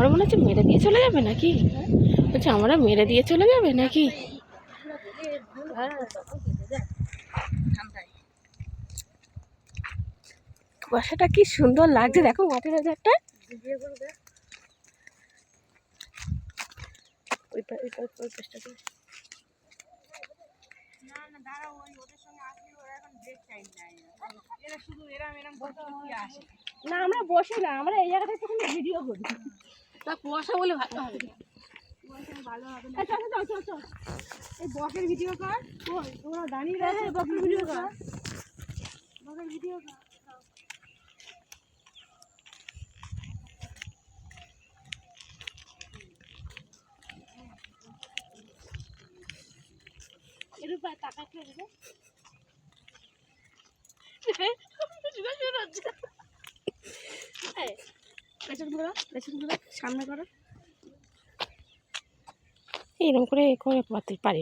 আমার মনে হচ্ছে মেরে দিয়ে চলে যাবে নাকি? বলছে, আমরা মেরে দিয়ে চলে যাবে নাকি? কুয়াশাটা কি সুন্দর লাগছে, দেখো মাটির হাজারটা। না, আমরা বসে না, আমরা এই জায়গাটা ভিডিও করি। তা কুয়াশা বলে ভালো হবে এই চল, চল, চল, চল। এই বকের ভিডিও কর। কই তোরা দাঁড়িয়ে রয়েছে বকের ভিডিও কর। বকের ভিডিও কর। পেছন করো সামনে করো। এরকম করে করে পারি।